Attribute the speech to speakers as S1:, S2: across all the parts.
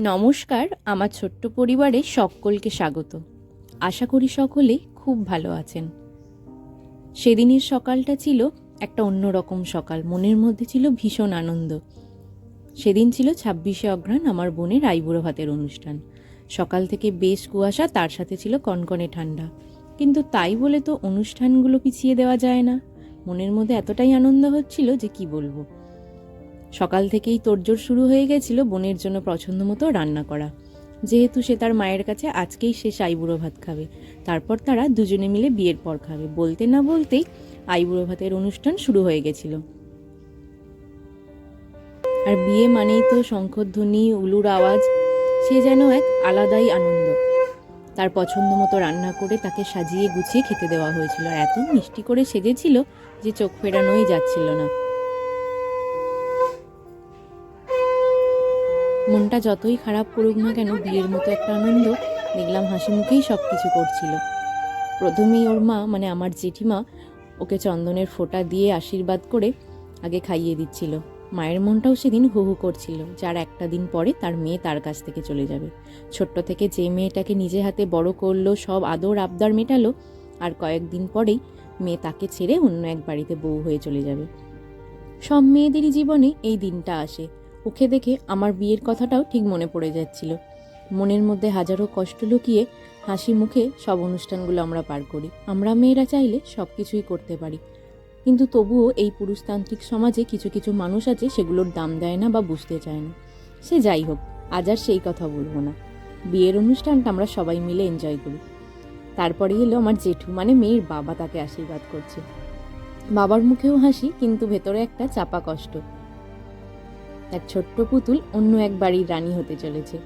S1: নমস্কার, আমার ছোট্ট পরিবারে সকলকে স্বাগত। আশা করি সকলে খুব ভালো আছেন। সেদিনের সকালটা ছিল একটা অন্যরকম সকাল, মনের মধ্যে ছিল ভীষণ আনন্দ। সেদিন ছিল ছাব্বিশে অঘ্রাণ আমার বোনের আইবুড়ো ভাতের অনুষ্ঠান। সকাল থেকে বেশ কুয়াশা, তার সাথে ছিল কনকনে ঠান্ডা। কিন্তু তাই বলে তো অনুষ্ঠানগুলো পিছিয়ে দেওয়া যায় না। মনের মধ্যে এতটাই আনন্দ হচ্ছিল যে কি বলব। সকাল থেকেই তোড়জোড় শুরু হয়ে গেছিল বোনের জন্য পছন্দ মতো রান্না করা। যেহেতু সে তার মায়ের কাছে আজকেই সে আইবুড়ো ভাত খাবে, তারপর তারা দুজনে মিলে বিয়ের পর খাবে। বলতে না বলতেই আইবুড়ো ভাতের অনুষ্ঠান শুরু হয়ে গেছিল। আর বিয়ে মানেই তো শঙ্খধ্বনি, উলুর আওয়াজ, সে যেন এক আলাদাই আনন্দ। তার পছন্দ মতো রান্না করে তাকে সাজিয়ে গুছিয়ে খেতে দেওয়া হয়েছিল। এত মিষ্টি করে সেজেছিল যে চোখ ফেরানোই যাচ্ছিল না। মনটা যতই খারাপ করুক না কেন, বিয়ের মতো একটা আনন্দ দেখলাম হাসি মুখেই সব কিছু করছিল। প্রথমেই ওর মা মানে আমার জেঠিমা, ওকে চন্দনের ফোঁটা দিয়ে আশীর্বাদ করে আগে খাইয়ে দিচ্ছিল। মায়ের মনটাও সেদিন হু হু করছিল, যার একটা দিন পরে তার মেয়ে তার কাছ থেকে চলে যাবে। ছোট্ট থেকে যে মেয়েটাকে নিজে হাতে বড় করল, সব আদর আবদার মেটালো, আর কয়েকদিন পরেই মেয়ে তাকে ছেড়ে অন্য এক বাড়িতে বউ হয়ে চলে যাবে। সব মেয়েদেরই জীবনে এই দিনটা আসে। ওকে দেখে আমার বিয়ের কথাটাও ঠিক মনে পড়ে যাচ্ছিল। মনের মধ্যে হাজারো কষ্ট লুকিয়ে হাসি মুখে সব অনুষ্ঠানগুলো আমরা পার করি। আমরা মেয়েরা চাইলে সব কিছুই করতে পারি। কিন্তু তবুও এই পুরুষতান্ত্রিক সমাজে কিছু কিছু মানুষ আছে সেগুলোর দাম দেয় না বা বুঝতে চায় না। সে যাই হোক, আজ আর সেই কথা বলব না। বিয়ের অনুষ্ঠানটা আমরা সবাই মিলে এনজয় করি। তারপরে এলো আমার জেঠু মানে মেয়ের বাবা তাকে আশীর্বাদ করছে। বাবার মুখেও হাসি, কিন্তু ভেতরে একটা চাপা কষ্ট। এক ছোট্ট পুতুল অন্য এক বাড়ির রানী হতে চলেছে।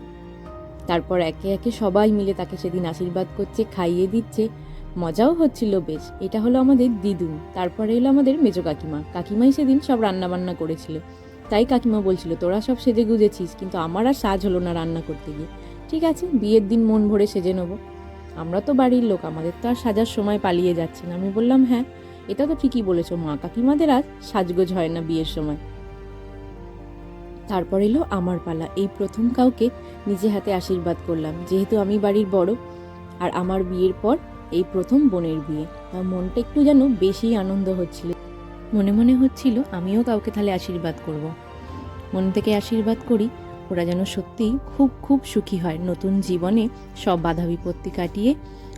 S1: তারপর একে একে সবাই মিলে তাকে সেদিন আশীর্বাদ করছে, খাইয়ে দিচ্ছে। মজাও হচ্ছিল বেশ। এটা হলো আমাদের দিদু তারপরে এলো আমাদের মেজো কাকিমা। কাকিমাই সেদিন সব রান্না বান্না করেছিল। তাই কাকিমা বলছিল, তোরা সব সেজে গুজেছিস, কিন্তু আমার আর সাজ হলো না রান্না করতে গিয়ে। ঠিক আছে, বিয়ের দিন মন ভরে সেজে নেব। আমরা তো বাড়ির লোক, আমাদের তো আর সাজার সময় পালিয়ে যাচ্ছে না। আমি বললাম হ্যাঁ এটা তো ঠিকই বলেছ মা। কাকিমাদের আর সাজগোজ হয় না বিয়ের সময়। তারপর এলো আমার পালা। এই প্রথম কাউকে নিজে হাতে আশীর্বাদ করলাম, যেহেতু আমি বাড়ির বড়। আর আমার বিয়ের পর এই প্রথম বোনের বিয়ে। তার মনটা একটু যেন বেশি আনন্দ হচ্ছিল। মনে মনে হচ্ছিল আমিও কাউকে তাহলে আশীর্বাদ করব। মন থেকে আশীর্বাদ করি, ওরা যেন সত্যিই খুব খুব সুখী হয়, নতুন জীবনে সব বাধা বিপত্তি কাটিয়ে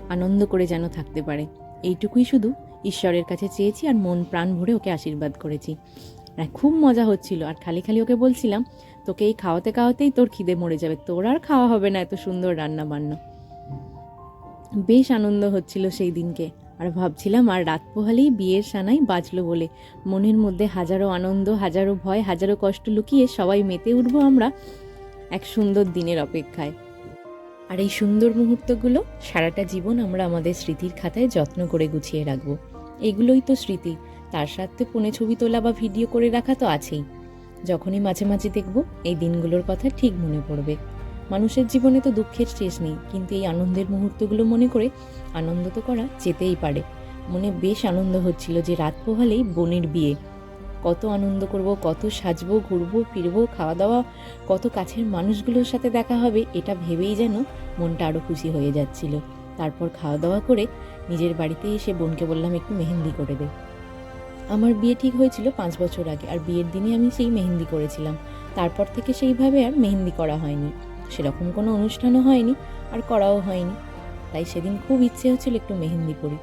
S1: আনন্দ করে যেন থাকতে পারে। এইটুকুই শুধু ঈশ্বরের কাছে চেয়েছি আর মন প্রাণ ভরে ওকে আশীর্বাদ করেছি। আর খুব মজা হচ্ছিল। আর খালি খালি ওকে বলছিলাম, তোকে এই খাওয়াতে খাওয়াতেই তোর খিদে মরে যাবে। তোর আর খাওয়া হবে না এত সুন্দর রান্না বান্না বেশ আনন্দ হচ্ছিল সেই দিনকে। আর ভাবছিলাম, আর রাত পোহালেই বিয়ের সানাই বাজলো বলে। মনের মধ্যে হাজারো আনন্দ, হাজারো ভয়, হাজারো কষ্ট লুকিয়ে সবাই মেতে উঠবো আমরা এক সুন্দর দিনের অপেক্ষায়। আর এই সুন্দর মুহূর্তগুলো সারাটা জীবন আমরা আমাদের স্মৃতির খাতায় যত্ন করে গুছিয়ে রাখব। এগুলোই তো স্মৃতি। তার সাথে ফোনে ছবি তোলা বা ভিডিও করে রাখা তো আছেই। যখনই মাঝে মাঝে দেখব, এই দিনগুলোর কথা ঠিক মনে পড়বে। মানুষের জীবনে তো দুঃখের শেষ নেই, কিন্তু এই আনন্দের মুহূর্তগুলো মনে করে আনন্দ তো করা যেতেই পারে। মনে বেশ আনন্দ হচ্ছিল যে রাত পোহালেই বোনের বিয়ে। কত আনন্দ করব, কত সাজবো, ঘুরবো, ফিরবো খাওয়া দাওয়া কত কাছের মানুষগুলোর সাথে দেখা হবে, এটা ভেবেই যেন মনটা আরও খুশি হয়ে যাচ্ছিল। তারপর খাওয়া দাওয়া করে নিজের বাড়িতে এসে বোনকে বললাম, একটু মেহেন্দি করে দে। আমার বিয়ে ঠিক হয়েছিল পাঁচ বছর আগে, আর বিয়ের দিনে আমি সেই মেহেন্দি করেছিলাম। তারপর থেকে সেইভাবে আর মেহেন্দি করা হয়নি। সেরকম কোনো অনুষ্ঠানও হয়নি, আর করাও হয়নি। তাই সেদিন খুব ইচ্ছে হচ্ছিল একটু মেহেন্দি করি।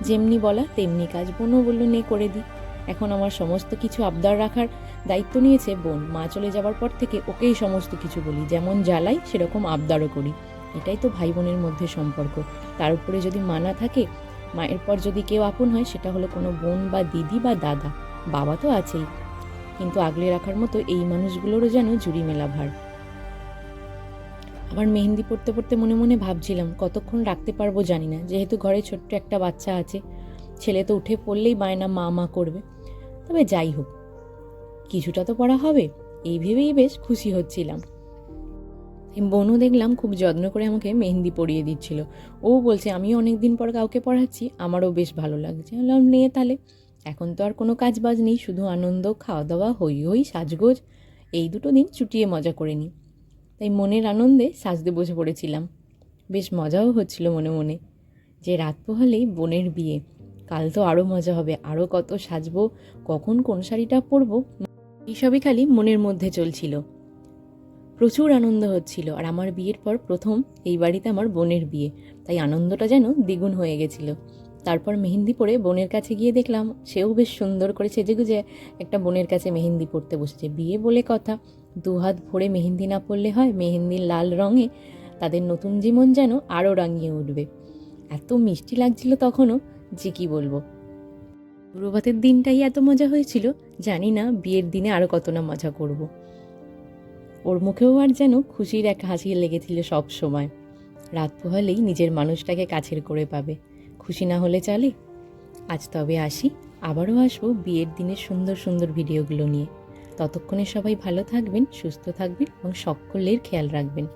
S1: যেমনি বলা, তেমনি কাজ বোনও বলল, নে করে দিই এখন আমার সমস্ত কিছু আবদার রাখার দায়িত্ব নিয়েছে বোন। মা চলে যাওয়ার পর থেকে ওকেই সমস্ত কিছু বলি। যেমন জ্বালাই, সেরকম আবদারও করি। এটাই তো ভাই বোনের মধ্যে সম্পর্ক। তার উপরে যদি মানা থাকে মায়ের পর যদি কেউ আপন হয়, সেটা হলো কোনো বোন বা দিদি বা দাদা। বাবা তো আছেই। কিন্তু আগলে রাখার মতো এই মানুষগুলোরও যেন জুড়ি মেলা ভার। আবার মেহেন্দি পড়তে পড়তে মনে মনে ভাবছিলাম, কতক্ষণ রাখতে পারব জানি না। যেহেতু ঘরে ছোট্ট একটা বাচ্চা আছে, ছেলে তো উঠে পড়লেই বায়না মা মা করবে। তবে যাই হোক, কিছুটা তো পড়া হবে। এই ভেবেই বেশ খুশি হচ্ছিলাম। বোনও দেখলাম খুব যত্ন করে আমাকে মেহেন্দি পরিয়ে দিচ্ছিল। ও বলছে আমি অনেক দিন পর কাউকে পড়াচ্ছি, আমারও বেশ ভালো লাগছে। বললাম নিয়ে তাহলে। এখন তো আর কোনো কাজ বাজ নেই, শুধু আনন্দ খাওয়া দাওয়া হই হই, সাজগোজ, এই দুটো দিন চুটিয়ে মজা করে নিই। তাই মনের আনন্দে সাজতে বসে পড়েছিলাম। বেশ মজাও হচ্ছিল মনে মনে। যে রাত পোহালেই বোনের বিয়ে, কাল তো আরও মজা হবে আরও কত সাজবো, কখন কোন শাড়িটা পরবো, এইসবই খালি মনের মধ্যে চলছিল। প্রচুর আনন্দ হচ্ছিল আর আমার বিয়ের পর প্রথম এই বাড়িতে আমার বোনের বিয়ে। তাই আনন্দটা যেন দ্বিগুণ হয়ে গেছিল। তারপর মেহেন্দি পরে বোনের কাছে গিয়ে দেখলাম, সেও বেশ সুন্দর করে সেজেগুজে একটা বোনের কাছে মেহেন্দি পরতে বসেছে। বিয়ে বলে কথা, দু হাত ভরে মেহেন্দি না পরলে হয় মেহেন্দির লাল রঙে তাদের নতুন জীবন যেন আরও রাঙিয়ে উঠবে। এত মিষ্টি লাগছিল তখনও, যে কি বলব। গুরুবাতের দিনটাই এত মজা হয়েছিল, জানি না বিয়ের দিনে আরও কত না মজা করব। ওর মুখেও আর যেন খুশির এক হাসি লেগেছিল সব সময়। রাত পোহালেই নিজের মানুষটাকে কাছের করে পাবে। খুশি না হলে চলে। আজ তবে আসি, আবারও আসব বিয়ের দিনের সুন্দর সুন্দর ভিডিওগুলো নিয়ে। ততক্ষণে সবাই ভালো থাকবেন, সুস্থ থাকবেন এবং সকলের খেয়াল রাখবেন।